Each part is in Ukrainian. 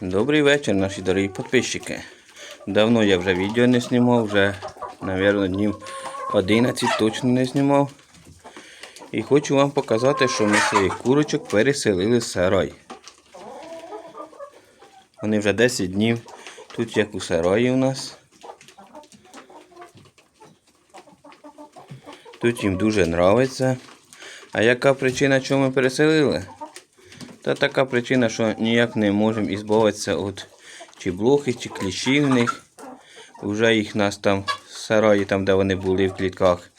Добрий вечір, наші дорогі підписчики. Давно я вже відео не знімав, вже, мабуть, днів 11 точно не знімав. І хочу вам показати, що ми своїх курочок переселили в сарай. Вони вже 10 днів тут як у сараї у нас. Тут їм дуже подобається. А яка причина, чому ми переселили? Та така причина, що ніяк не можемо ізбавитися від чи блохи, чи кліщів в них. Вже їх нас там в сараї, там де вони були в клітках.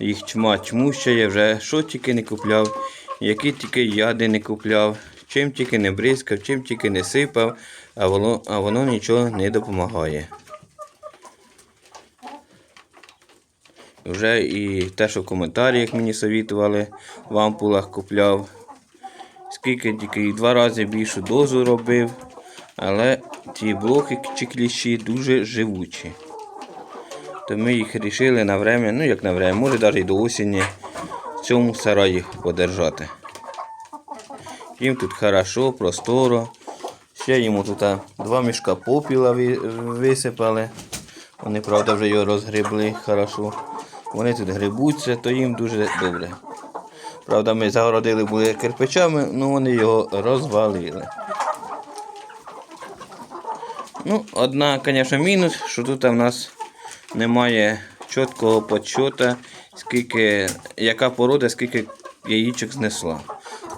Їх чма чмущає, вже що тільки не купляв, які тільки яди не купляв, чим тільки не бризкав, чим тільки не сипав, а воно, а воно нічого не допомагає. Вже і те, що в коментарях мені совітували, в ампулах купляв. Скільки тільки і два рази більшу дозу робив, але ті блоки чи кліщі дуже живучі. То ми їх вирішили на время, ну як на время, може навіть до осені в цьому сараї подержати. Їм тут хорошо, просторо. Ще йому тут два мішка попіла висипали. Вони, правда, вже його розгребли хорошо. Вони тут грибуться, то їм дуже добре. Правда, ми загородили були кирпичами, ну вони його розвалили. Ну, одна, звісно, мінус, що тут в нас немає чіткого подсчота, скільки, яка порода, скільки яєчок знесла.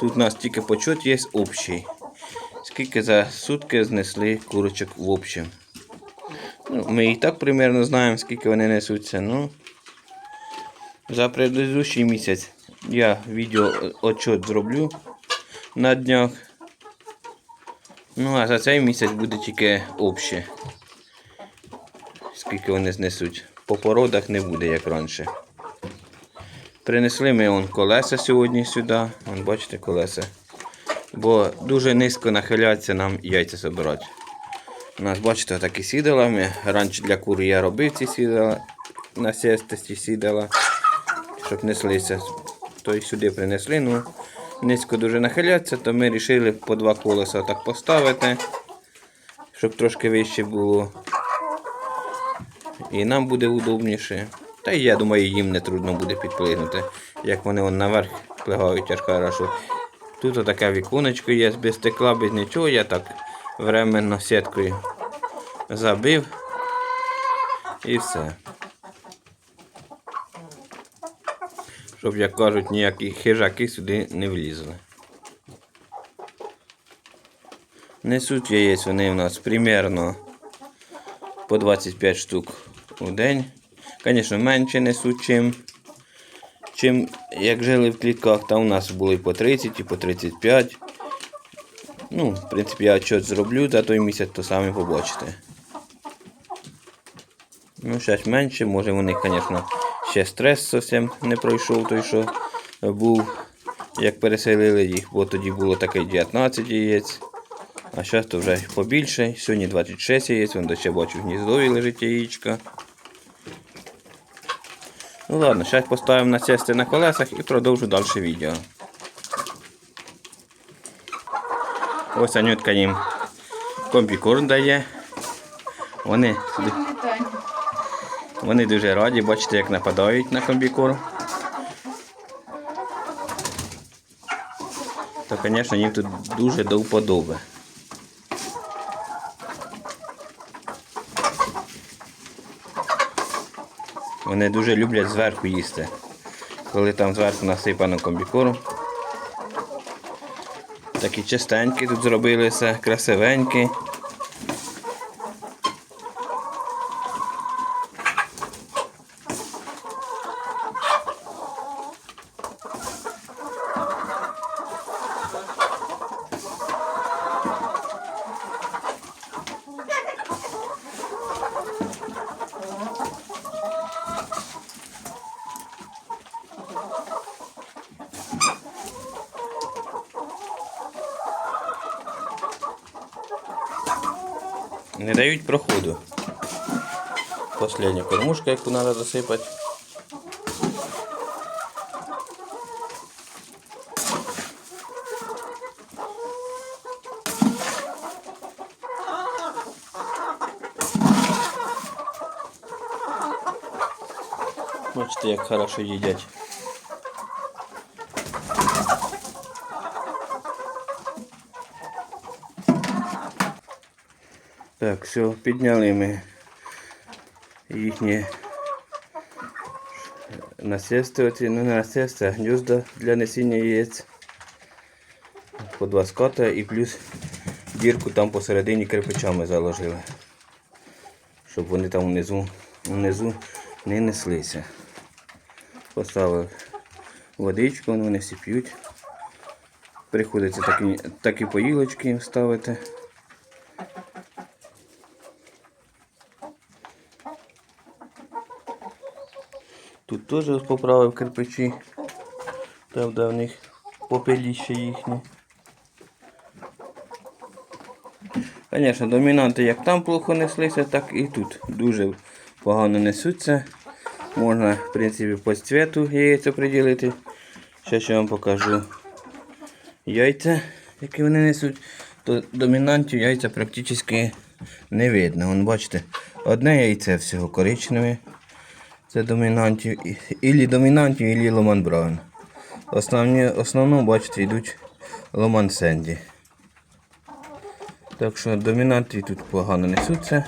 Тут у нас тільки подсчет є общий. Скільки за сутки знесли курочок в общем. Ну, ми і так примерно знаємо, скільки вони несуться. Ну, за предыдущий місяць я відео отчет зроблю на днях. Ну, а за цей місяць буде тільки обще. Скільки вони знесуть. По породах не буде, як раніше. Принесли ми он колеса сьогодні сюди. Вон, бачите колеса. Бо дуже низько нахиляться нам яйця збирати. У нас, бачите, такі сідала. Ми раніше для кур я робив ці сідала. На сестисті сідала щоб неслися. То й сюди принесли, ну низько дуже нахиляться, то ми вирішили по два колеса так поставити, щоб трошки вище було. І нам буде удобніше. Та я думаю, їм не трудно буде підплигнути, як вони вон наверх плигають аж хорошо. Тут таке віконечко є, без стекла, без нічого, я так временно сіткою забив і все. Щоб, як кажуть, ніякі хижаки сюди не влізли. Несуть яєць вони у нас примерно по 25 штук у день. Звісно, менше несуть, чим, чим як жили в клітках. Там у нас були по 30 і по 35. Ну, в принципі, я отчет зроблю за той місяць, то самі побачите. Ну, зараз менше, може вони, звісно, ще стрес зовсім не пройшов той, що був, як переселили їх, бо тоді було таке 19 яєць. А зараз то вже побільше. Сьогодні 26 яєць, вон ще бачу в гніздові лежить яєчка. Ну ладно, зараз поставимо на цести на колесах і продовжу далі відео. Ось Анютка їм комбікорм дає. Вони сюди. Вони дуже раді, бачите, як нападають на комбікорм. То, звісно, їм тут дуже до вподоби. Вони дуже люблять зверху їсти. Коли там зверху насипано комбікорм. Такі чистенькі тут зробилися, красивенькі. не дають проходу. Последня кормушка, яку треба засипати. Бачите, як хорошо їдять. Так, все, підняли ми їхні насісти, ну не насісти, а гнізда для несіння яєць. По два ската і плюс дірку там посередині кирпичами заложили. Щоб вони там внизу, внизу не неслися. Поставив водичку, вони всі п'ють. Приходиться такі, такі поїлочки їм ставити. Теж поправив кирпичі. Там в них попеліще їхнє. Звісно, домінанти як там плохо неслися, так і тут дуже погано несуться. Можна, в принципі, по цвіту яєць оприділити. Зараз я вам покажу яйця, які вони несуть. То домінантів яйця практично не видно. Вон, бачите, одне яйце всього коричневе. Це домінантів. Ілі домінантів, ілі Ломан Браун. Основні, основно, бачите, йдуть Ломан Сенді. Так що домінанти тут погано несуться.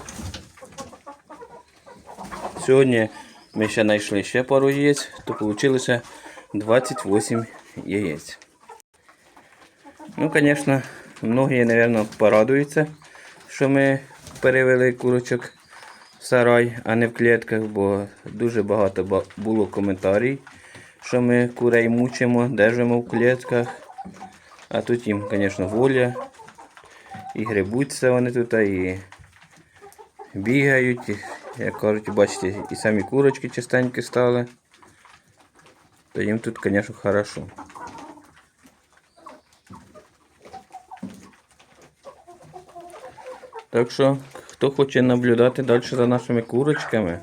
Сьогодні ми ще знайшли ще пару яєць, то вийшло 28 яєць. Ну, звісно, многі, мабуть, порадуються, що ми перевели курочок сарай, а не в клітках, бо дуже багато було коментарів, що ми курей мучимо, держимо в клітках. А тут їм, звісно, воля. І грибуться вони тут, і бігають. І, як кажуть, бачите, і самі курочки чистенькі стали. То їм тут, звісно, хорошо. Так що, хто хоче наблюдати далі за нашими курочками,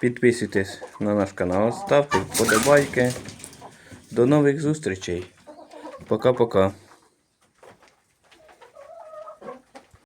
підписуйтесь на наш канал, ставте вподобайки. До нових зустрічей. Пока-пока.